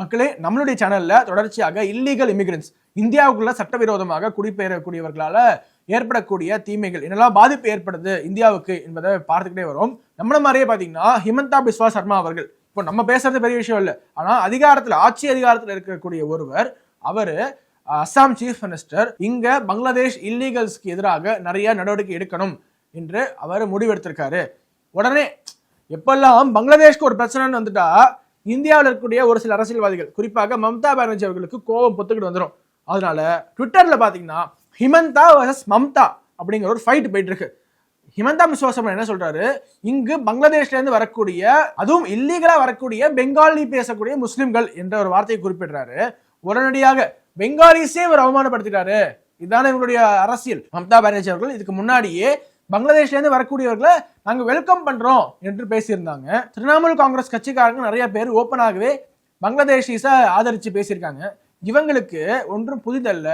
மக்களே நம்மளுடைய சேனல்ல தொடர்ச்சியாக இல்லீகல் இமிகிரன்ஸ் இந்தியாவுக்குள்ள சட்டவிரோதமாக குடிபெயரக்கூடியவர்களால ஏற்படக்கூடிய தீமைகள் என்னெல்லாம் பாதிப்பு ஏற்படுது இந்தியாவுக்கு என்பதை பார்த்துக்கிட்டே வரும். நம்மள மாதிரியே பாத்தீங்கன்னா ஹிமந்தா பிஸ்வா சர்மா அவர்கள் இப்போ நம்ம பேசுறது பெரிய விஷயம் இல்லை. ஆனா அதிகாரத்துல ஆட்சி அதிகாரத்துல இருக்கக்கூடிய ஒருவர் அவரு அஸ்ஸாம் சீஃப் மினிஸ்டர் இங்க பங்களாதேஷ் இல்லீகல்ஸ்க்கு எதிராக நிறைய நடவடிக்கை எடுக்கணும் என்று அவர் முடிவெடுத்திருக்காரு. உடனே எப்பெல்லாம் பங்களாதேஷ்க்கு ஒரு பிரச்சனைன்னு வந்துட்டா இந்தியாவில் இருக்கக்கூடிய ஒரு சில அரசியல்வாதிகள் குறிப்பாக மம்தா பானர்ஜி அவர்களுக்கு கோபம் பொத்துக்கிட்டு வந்துடும் அதனால ட்விட்டர்ல பாத்தீங்கன்னா ஹிமந்தா வர்சஸ் மம்தா அப்படிங்கிற ஒரு ஃபைட் போயிட்டு இருக்கு. ஹிமந்தா விஸ்வாசம் என்ன சொல்றாரு? இங்கு பங்களாதேஷ்லேருந்து வரக்கூடிய அதுவும் இல்லீகலா வரக்கூடிய பெங்காலி பேசக்கூடிய முஸ்லிம்கள் என்ற ஒரு வார்த்தையை குறிப்பிடுறாரு. உடனடியாக பெங்காலிஸே இவர் அவமானப்படுத்திட்டாரு. இதுதானே இவங்களுடைய அரசியல். மம்தா பானர்ஜி அவர்கள் இதுக்கு முன்னாடியே பங்களாதேஷ்லேருந்து வரக்கூடியவர்களை நாங்கள் வெல்கம் பண்ணுறோம் என்று பேசியிருந்தாங்க. திரிணாமுல் காங்கிரஸ் கட்சிக்காரங்க நிறைய பேர் ஓப்பனாகவே பங்களாதேஷீஸை ஆதரித்து பேசியிருக்காங்க. இவங்களுக்கு ஒன்றும் புதிதல்ல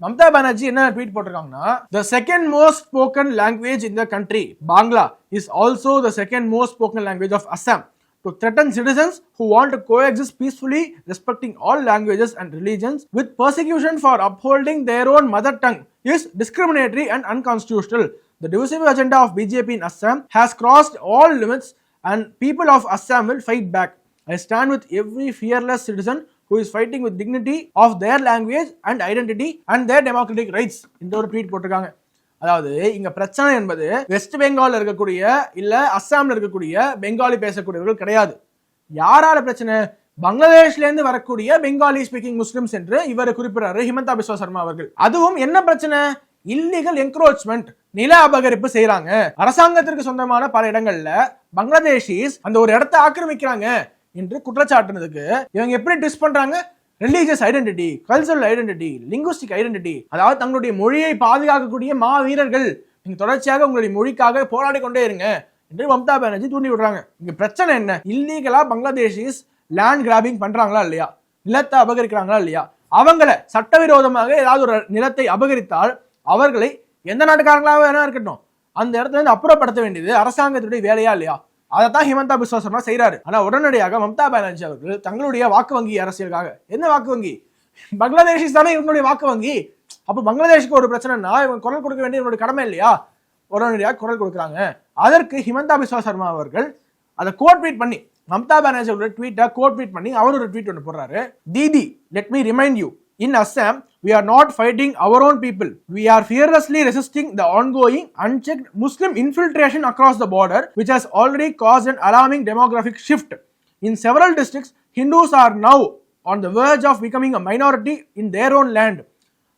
மம்தா பானர்ஜி என்ன tweet போட்டிருக்காங்கன்னா the second most spoken language in the country Bangla is also the second most spoken language of Assam to threaten citizens who want to coexist peacefully respecting all languages and religions with persecution for upholding their own mother tongue is discriminatory and unconstitutional The divisive agenda of BJP in Assam has crossed all limits, and people of Assam will fight back. I stand with every fearless citizen who is fighting with dignity of their language and identity and their democratic rights. இந்த ஒரு tweet போட்டிருக்காங்க அதாவது இங்க பிரச்சனை என்பது west பெங்கால்ல இருக்கக்கூடிய இல்ல அஸ்ஸாம்ல இருக்கக்கூடிய பெங்காலி பேசக்கூடியவர்கள் கிடையாது யாரால பிரச்சனை பங்களாதேஷ்ல இருந்து வரக்கூடிய பெங்காலி ஸ்பீக்கிங் முஸ்லிம்ஸ் என்று இவர் குறிப்பிடுறாரு ஹிமந்தா பிஸ்வா சர்மா அவர்கள் அதுவும் என்ன பிரச்சனை இல்லீகல் என்க்ரோச்மெண்ட் நில அபகரிப்பு செய்யறாங்க அரசாங்கத்திற்கு சொந்தமான பல இடங்கள்ல பங்களாதேஷிஸ் அந்த ஒரு இடத்தை ஆக்கிரமிக்கிறாங்க என்று குற்றச்சாட்டுனதுக்கு இவங்க எப்படி டிஸ் பண்றாங்க? Religious identity cultural identity linguistic identity அதாவது தங்களுடைய மொழியை பாதுகாக்கக்கூடிய மா வீரர்கள் நீங்க தொடர்ச்சியாக உங்களுடைய மொழிக்காக போராடி கொண்டே இருங்க என்று மம்தா பானர்ஜி தூண்டி விடுறாங்க. இங்க பிரச்சனை என்ன? இல்லீகலா பங்களாதேஷிஸ் லேண்ட் கிராபிங் பண்றாங்களா இல்லையா? நிலத்தை அபகரிக்கிறாங்களா இல்லையா? அவங்கள சட்டவிரோதமாக ஏதாவது ஒரு நிலத்தை அபகரித்தால் அவர்களை எந்த நாட்டுக்காரங்களாக வேணா இருக்கட்டும் அந்த இடத்துல இருந்து அப்புறப்படுத்த வேண்டியது அரசாங்கத்துடைய வேலையா இல்லையா? அதை தான் ஹிமந்தா பிஸ்வா சர்மா செய்யறாரு ஆனா உடனடியாக மம்தா பானர்ஜி அவர்கள் தங்களுடைய வாக்கு வங்கி அரசியலுக்காக என்ன வாக்கு வங்கி? பங்களாதேஷிஸ் தானே இவங்களுடைய வாக்கு வங்கி? அப்ப பங்களாதேஷுக்கு ஒரு பிரச்சனைனா இவங்க குரல் கொடுக்க வேண்டிய இவங்களுடைய கடமை இல்லையா? உடனடியாக குரல் கொடுக்குறாங்க. அதற்கு ஹிமந்தா பிஸ்வா சர்மா அவர்கள் அதை கோட் ட்வீட் பண்ணி மம்தா பானர்ஜி அவரோட ட்வீட்டை கோட் ட்வீட் பண்ணி அவர் ஒரு ட்வீட் ஒன்று போடுறாரு. Didi let me remind you In Assam, we are not fighting our own people. We are fearlessly resisting the ongoing unchecked Muslim infiltration across the border, which has already caused an alarming demographic shift. In several districts, Hindus are now on the verge of becoming a minority in their own land.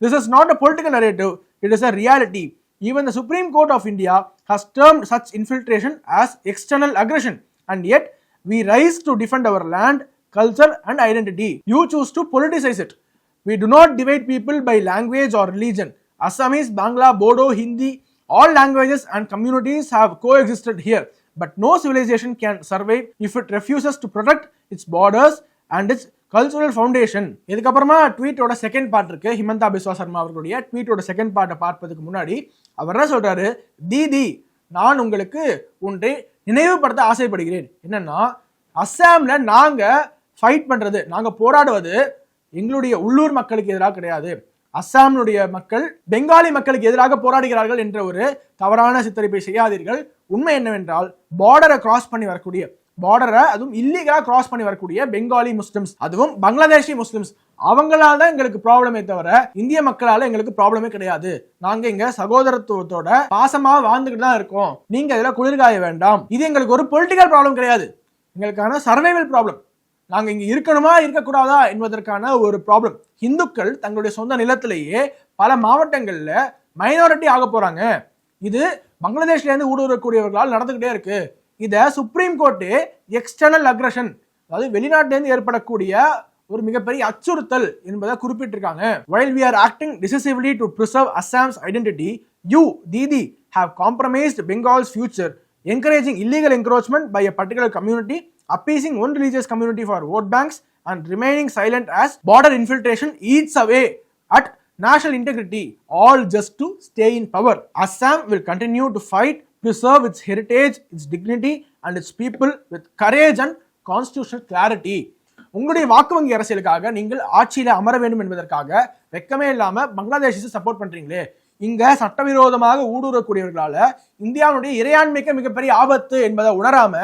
This is not a political narrative, it is a reality. Even the Supreme Court of India has termed such infiltration as external aggression, and yet we rise to defend our land, culture, and identity. You choose to politicize it. We do not divide people by language or religion. Assamese, Bangla, Bodo, Hindi, all languages and communities have coexisted here. But no civilization can survive if it refuses to protect its borders and its cultural foundation இதுக்கப்புறமா ட்வீட்டோட second part இருக்கு ஹிமந்தா பிஸ்வா சர்மா அவர்களுடைய ட்வீட்டோட second பார்ட்டை பார்ப்பதுக்கு முன்னாடி அவர் என்ன சொல்றாரு தீதி நான் உங்களுக்கு ஒன்றை நினைவுபடுத்த ஆசைப்படுகிறேன் என்னன்னா அஸ்ஸாம்ல நாங்க ஃபைட் பண்றது நாங்க போராடுவது எங்களுடைய உள்ளூர் மக்களுக்கு எதிராக கிடையாது. அஸ்ஸாமினுடைய மக்கள் பெங்காலி மக்களுக்கு எதிராக போராடுகிறார்கள் என்ற ஒரு தவறான சித்தரிப்பை செய்யாதீர்கள். உண்மை என்னவென்றால் பார்டரை கிராஸ் பண்ணி வரக்கூடிய பார்டரை அதுவும் இல்லீகலாக கிராஸ் பண்ணி வரக்கூடிய பெங்காலி முஸ்லிம்ஸ் அதுவும் பங்களாதேஷி முஸ்லிம்ஸ் அவங்களால தான் எங்களுக்கு ப்ராப்ளமே தவிர இந்திய மக்களால எங்களுக்கு ப்ராப்ளமே கிடையாது. நாங்க இங்க சகோதரத்துவத்தோட பாசமா வாழ்ந்துகிட்டு தான் இருக்கோம். நீங்க இதுல குளிர்காய வேண்டாம். இது எங்களுக்கு ஒரு பொலிட்டிக்கல் ப்ராப்ளம் கிடையாது. எங்களுக்கான சர்வைவல் ப்ராப்ளம் நாங்கள் இங்கே இருக்கணுமா இருக்கக்கூடாதா என்பதற்கான ஒரு ப்ராப்ளம் இந்துக்கள் தங்களுடைய சொந்த நிலத்திலேயே பல மாவட்டங்களில் மைனாரிட்டி ஆக போகிறாங்க இது பங்களாதேஷ்லேருந்து ஊடுருவக்கூடியவர்களால் நடந்துக்கிட்டே இருக்கு. இதை சுப்ரீம் கோர்ட்டு எக்ஸ்டர்னல் அக்ரஷன் அதாவது வெளிநாட்டிலேருந்து ஏற்படக்கூடிய ஒரு மிகப்பெரிய அச்சுறுத்தல் என்பதை குறிப்பிட்டிருக்காங்க. While we are acting decisively to preserve Assam's identity you Didi have compromised Bengal's future encouraging illegal encroachment by a particular community appeasing one religious community for vote banks and remaining silent as border infiltration eats away at national integrity, all just to stay in power. Assam will continue to fight, preserve its heritage, its dignity, and its people with courage and constitutional clarity. உங்களுடைய வாக்கு வங்கி அரசியலுக்காக நீங்கள் ஆட்சியில அமர வேண்டும் என்பதற்காக வெக்கமே இல்லாம பங்களாதேஷை சப்போர்ட் பண்றீங்களே இங்க சட்டவிரோதமாக ஊடுருவக்கூடியவர்களால இந்தியாவுடைய இறையாண்மைக்கு மிகப்பெரிய ஆபத்து என்பதை உணராம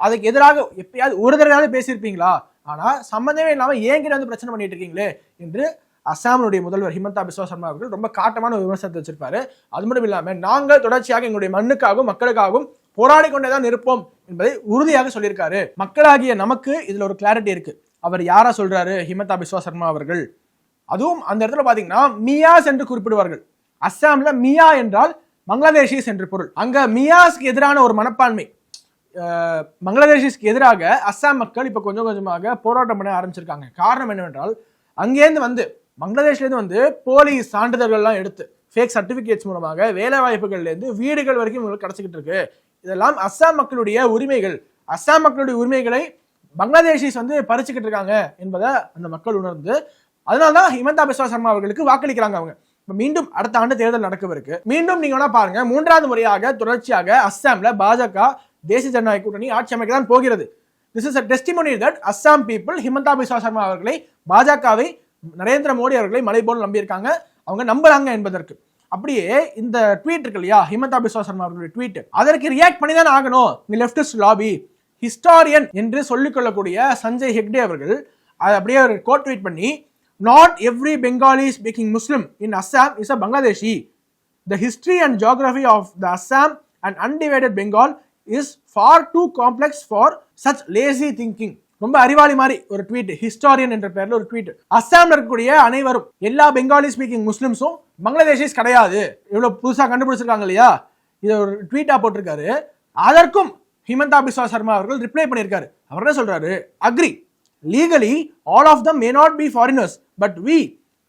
அதுக்கு எதிராக எப்பயாவது ஒரு தடவையாவது பேசியிருப்பீங்களா ஆனால் சம்மந்தமே இல்லாமல் ஏங்கிட்ட வந்து பிரச்சனை பண்ணிட்டு இருக்கீங்களே? என்று அஸ்ஸாமினுடைய முதல்வர் ஹிமந்தா பிஸ்வா சர்மா அவர்கள் ரொம்ப காட்டமான ஒரு விமர்சனத்தை வச்சிருப்பாரு. அது மட்டும் இல்லாமல் நாங்கள் தொடர்ச்சியாக எங்களுடைய மண்ணுக்காகவும் மக்களுக்காகவும் போராடி கொண்டே தான் இருப்போம் என்பதை உறுதியாக சொல்லியிருக்காரு. மக்களாகிய நமக்கு இதுல ஒரு கிளாரிட்டி இருக்கு. அவர் யாரா சொல்றாரு? ஹிமந்தா பிஸ்வா சர்மா அவர்கள். அதுவும் அந்த இடத்துல பாத்தீங்கன்னா மியாஸ் என்று குறிப்பிடுவார்கள். அஸ்ஸாம்ல மியா என்றால் பங்களாதேஷிஸ் என்று பொருள். அங்க மியாஸ்க்கு எதிரான ஒரு மனப்பான்மை. பங்களாதேஷிஸ்க்கு எதிராக அஸ்ஸாம் மக்கள் இப்போ கொஞ்சம் கொஞ்சமாக போராட்டம் பண்ண ஆரம்பிச்சிருக்காங்க. காரணம் என்னவென்றால் அங்கேருந்து வந்து பங்களாதேஷ்லேருந்து வந்து போலி சான்றிதழ்கள்லாம் எடுத்து ஃபேக் சர்டிஃபிகேட்ஸ் மூலமாக வேலை வாய்ப்புகள்லேருந்து வீடுகள் வரைக்கும் இவங்களுக்கு கிடச்சிக்கிட்டு இருக்கு. இதெல்லாம் அஸ்ஸாம் மக்களுடைய உரிமைகள். அஸ்ஸாம் மக்களுடைய உரிமைகளை பங்களாதேஷிஸ் வந்து பறிச்சுக்கிட்டு இருக்காங்க என்பதை அந்த மக்கள் உணர்ந்து அதனால தான் ஹிமந்தா பிஸ்வா சர்மா அவர்களுக்கு வாக்களிக்கிறாங்க அவங்க. இப்போ மீண்டும் அடுத்த ஆண்டு தேர்தல் நடக்கவிருக்கு மீண்டும் நீங்க வேணா பாருங்க மூன்றாவது முறையாக தொடர்ச்சியாக அஸ்ஸாம்ல பாஜக தேசிய ஜனநாயக கூட்டணி ஆட்சி அமைக்க தான் போகிறது. This is a testimony that Assam people Himanta Biswa Sarma அவர்களை பாஜகவை நரேந்திர மோடி அவர்களை மலை போல் நம்பியிருக்காங்க. அவங்க நம்புறாங்க என்பதற்கு. அப்படியே இந்த ட்வீட் இருக்கு இல்லையா? ஹிமந்தா பிஸ்வா சர்மா அவர்களுடைய ட்வீட் அதற்கு ரியாக்ட் பண்ணி தான் ஆகணும். இந்த லெப்டிஸ்ட் லாபி ஹிஸ்டாரியன் என்று சொல்லிக்கொள்ளக்கூடிய சஞ்சய் ஹெக்டே அவர்கள் அதை அப்படியே ஒரு கோட் ட்வீட் பண்ணி not every Bengali speaking Muslim in Assam is a Bangladeshi the history and geography of the Assam and undivided Bengal is far too complex for such lazy thinking ரொம்ப அறிவாளி மாதிரி ஒரு ட்வீட் ஹிஸ்டாரியன் என்ற பேர்ல ஒரு tweet அஸ்ஸாம்ல இருக்கக்கூடிய அனைவரும் எல்லா பெங்காலி ஸ்பீக்கிங் முஸ்லிம்ஸும் பங்களாதேஷிஸ் கிடையாது. இவ்வளவு புதுசா கண்டுபிடிச்சிருக்காங்க இல்லையா? இதை ஒரு ட்வீட்டா போட்டிருக்காரு. அதற்கும் ஹிமந்தா பிஸ்வா சர்மா அவர்கள் ரிப்ளை பண்ணியிருக்காரு. அவர் என்ன சொல்றாரு? Agree legally all of them may not be foreigners but we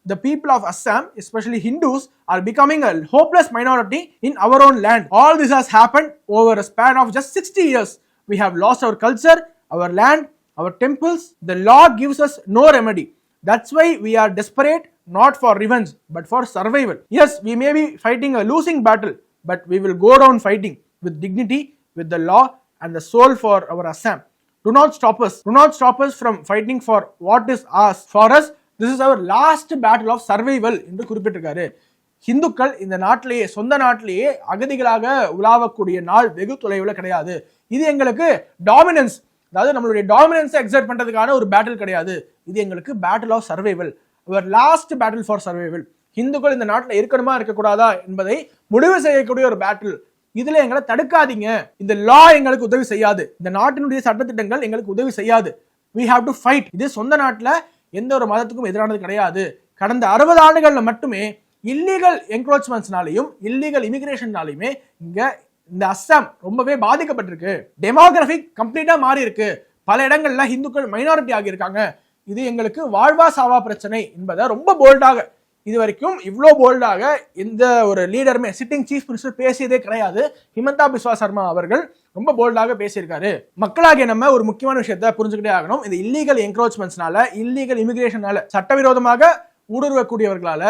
the people of Assam, especially Hindus, are becoming a hopeless minority in our own land. All this has happened over a span of just 60 years. We have lost our culture, our land, our temples. The law gives us no remedy. That's why we are desperate, not for revenge, but for survival. Yes, we may be fighting a losing battle, but we will go down fighting with dignity, with the law, and the soul for our Assam. Do not stop us. Do not stop us from fighting for what is ours. For us, this is our last battle of survival என்று குறிப்பிட்டிருக்காரு. இந்துக்கள் இந்த நாட்டிலேயே சொந்த நாட்டிலேயே அகதிகளாக உலாவக்கூடிய நாள் வெகு தொலைவில் கிடையாது. இது எங்களுக்கு டாமினன்ஸ் அதாவது நம்மளுடைய டாமினன்ஸை எக்ஸர்ட் பண்ணுறதுக்கான ஒரு பேட்டில் கிடையாது. இது எங்களுக்கு battle of survival our last battle for survival இந்துக்கள் இந்த நாட்டில் இருக்கணுமா இருக்கக்கூடாதா என்பதை முடிவு செய்யக்கூடிய ஒரு பேட்டில் இதில் எங்களை தடுக்காதீங்க. இந்த லா எங்களுக்கு உதவி செய்யாது. இந்த நாட்டினுடைய சட்டத்திட்டங்கள் எங்களுக்கு உதவி செய்யாது. வி ஹாவ் டு ஃபைட் இது சொந்த நாட்டில் எந்த ஒரு மதத்துக்கும் எதிரானது கிடையாது. கடந்த அறுபது ஆண்டுகளில் மட்டுமே இல்லீகல் என்க்ரோச்மெண்ட்ஸ்னாலையும் இல்லீகல் இமிகிரேஷன்னாலையுமே இங்கே இந்த அஸ்ஸாம் ரொம்பவே பாதிக்கப்பட்டிருக்கு. டெமோகிராஃபிக் கம்ப்ளீட்டாக மாறி இருக்கு பல இடங்கள்ல இந்துக்கள் மைனாரிட்டி ஆகியிருக்காங்க. இது எங்களுக்கு வாழ்வா சாவா பிரச்சனை என்பதை ரொம்ப போல்டாக இது வரைக்கும் இவ்வளோ போல்டாக எந்த ஒரு லீடருமே சிட்டிங் சீஃப் மினிஸ்டர் பேசியதே கிடையாது. ஹிமந்தா பிஸ்வா சர்மா அவர்கள் ரொம்ப போல்டாக பேசியிருக்காரு. மக்களாகிய நம்ம ஒரு முக்கியமான விஷயத்த புரிஞ்சுக்கிட்டே ஆகணும். இந்த இல்லீகல் என்க்ரோச்மெண்ட்ஸ்னால இல்லீகல் இமிகிரேஷனால சட்டவிரோதமாக ஊடுருவக்கூடியவர்களால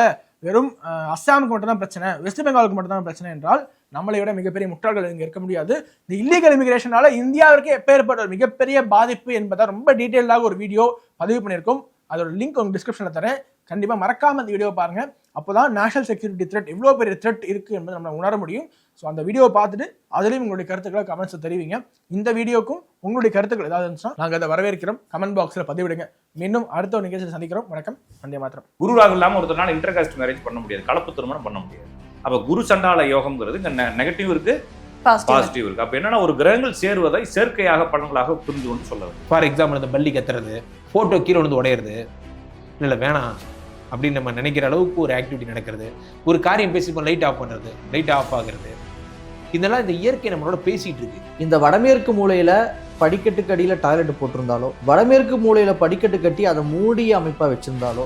வெறும் அஸ்ஸாமுக்கு மட்டும் தான் பிரச்சனை வெஸ்ட் பெங்காலுக்கு மட்டும் தான் பிரச்சனை என்றால் நம்மளை விட மிகப்பெரிய முட்டாள்கள் இங்கே இருக்க முடியாது. இந்த இல்லீகல் இமிகிரேஷனால இந்தியாவிற்கு எப்பேற்பட்ட ஒரு மிகப்பெரிய பாதிப்பு என்பதை ரொம்ப டீட்டெயிலாக ஒரு வீடியோ பதிவு பண்ணியிருக்கோம். அதோட லிங்க் உங்களுக்கு டிஸ்கிரிப்ஷனில் தரேன். கண்டிப்பாக மறக்காம அந்த வீடியோ பாருங்க. அப்போதான் நேஷனல் செக்யூரிட்டி த்ரெட் எவ்வளோ பெரிய த்ரெட் இருக்கு என்பதை நம்ம உணர முடியும். ஸோ அந்த வீடியோவை பார்த்துட்டு அதுலேயும் உங்களுடைய கருத்துக்களை கமெண்ட்ஸ் தெரிவிங்க. இந்த வீடியோக்கும் உங்களுடைய கருத்துக்கள் ஏதாவது இருந்துச்சுன்னா நாங்கள் அதை வரவேற்கிறோம். கமெண்ட் பாக்ஸில் பதிவிடுங்க. மீண்டும் அடுத்த ஒரு நிகழ்ச்சியில் சந்திக்கிறோம். வணக்கம். வந்தே மாத்திரம் குரு ராகு இல்லாமல் ஒருத்தனால இன்டர் காஸ்ட் மேரேஜ் பண்ண முடியாது. கலப்பு திருமணம் பண்ண முடியாது. அப்ப குரு சண்டால யோகம்ங்கிறது இங்க நெகட்டிவ் இருக்கு பாசிட்டிவ் இருக்கு. அப்ப என்னன்னா ஒரு கிரகங்கள் சேருவதை செயற்கையாக பலன்களாக புரிந்து கொண்டு சொல்ல ஃபார் எக்ஸாம்பிள் இந்த பள்ளி கத்துறது ஃபோட்டோ கீழே வந்து உடையிறது. இல்லை வேணாம். அப்படின்னு நம்ம நினைக்கிற அளவுக்கு ஒரு ஆக்டிவிட்டி நடக்கிறது. ஒரு காரியம் பேசிப்போம் லைட் ஆஃப் பண்ணுறது லைட் ஆஃப் ஆகுறது. இதெல்லாம் இந்த இயற்கை நம்மளோட பேசிட்டு இருக்கு. இந்த வடமேற்கு மூலையில படிக்கட்டுக்கு அடியில் டாய்லெட் போட்டிருந்தாலோ வடமேற்கு மூலையில படிக்கட்டு கட்டி அதை மூடிய அமைப்பா வச்சிருந்தாலோ